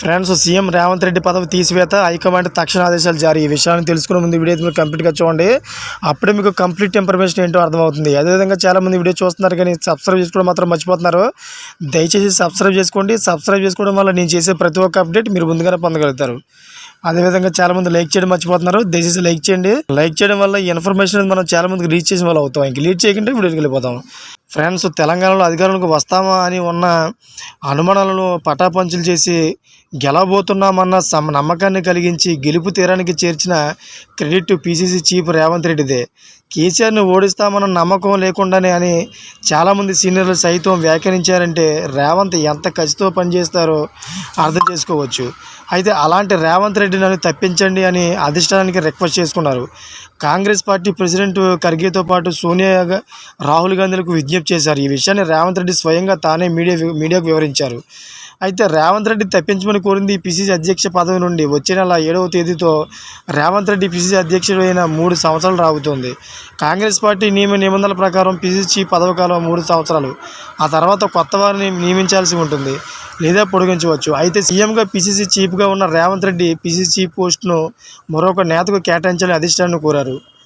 Friends CM Revanth Reddy పదవి తీసివేత high command తక్షణ ఆదేశాలు జారీ. ఈ విషయాన్ని తెలుసుకునే ముందు వీడియో మీరు కంప్లీట్గా చూడండి. అప్పుడే మీకు కంప్లీట్ ఇన్ఫర్మేషన్ ఏంటో అర్థమవుతుంది. అదేవిధంగా చాలామంది వీడియో చూస్తున్నారు కానీ సబ్స్క్రైబ్ చేసుకోవడం మాత్రం మర్చిపోతున్నారు. దయచేసి సబ్స్క్రైబ్ చేసుకోండి. సబ్స్క్రైబ్ చేసుకోవడం వల్ల నేను చేసే ప్రతి ఒక్క అప్డేట్ మీరు ముందుగానే పొందగలుగుతారు. అదేవిధంగా చాలామంది లైక్ చేయడం మర్చిపోతున్నారు. దయచేసి లైక్ చేయండి. లైక్ చేయడం వల్ల ఈ ఇన్ఫర్మేషన్ మనం చాలామందికి రీచ్ చేసిన వాళ్ళు అవుతాం. ఇంక లీడ్ చేయకుంటే వీడియోకి వెళ్ళిపోతాం. ఫ్రెండ్స్ తెలంగాణలో అధికారులకు వస్తామా అని ఉన్న అనుమానాలను పటాపంచులు చేసి గెలవబోతున్నామన్న సమ నమ్మకాన్ని కలిగించి గెలుపు తీరానికి చేర్చిన క్రెడిట్ పీసీసీ చీఫ్ రేవంత్ రెడ్డిదే. కేసీఆర్ని ఓడిస్తామన్న నమ్మకం లేకుండానే అని చాలామంది సీనియర్లు సైతం వ్యాఖ్యానించారంటే రేవంత్ ఎంత కసితో పనిచేస్తారో అర్థం చేసుకోవచ్చు. అయితే అలాంటి రేవంత్ రెడ్డి నన్ను తప్పించండి అని అధిష్టానానికి రిక్వెస్ట్ చేసుకున్నారు. కాంగ్రెస్ పార్టీ ప్రెసిడెంట్ ఖర్గేతో పాటు సోనియా రాహుల్ గాంధీలకు విజ్ఞప్తి చేశారు. ఈ విషయాన్ని రేవంత్ రెడ్డి స్వయంగా తానే మీడియా మీడియాకు వివరించారు. అయితే రేవంత్ రెడ్డి తప్పించమని కోరింది పిసిసి అధ్యక్ష పదవి నుండి. వచ్చే నెల ఏడవ తేదీతో రేవంత్ రెడ్డి పిసిసి అధ్యక్షుడు అయిన మూడు సంవత్సరాలు రాబోతోంది. కాంగ్రెస్ పార్టీ నియమ నిబంధనల ప్రకారం పిసిసి పదవకాలం మూడు సంవత్సరాలు. ఆ తర్వాత కొత్త వారిని నియమించాల్సి ఉంటుంది లేదా పొడిగించవచ్చు. అయితే సీఎంగా పిసిసి చీఫ్గా ఉన్న రేవంత్ రెడ్డి పిసిసి చీఫ్ పోస్టును మరొక నేతకు కేటాయించాలని అధిష్టానాన్ని కోరారు.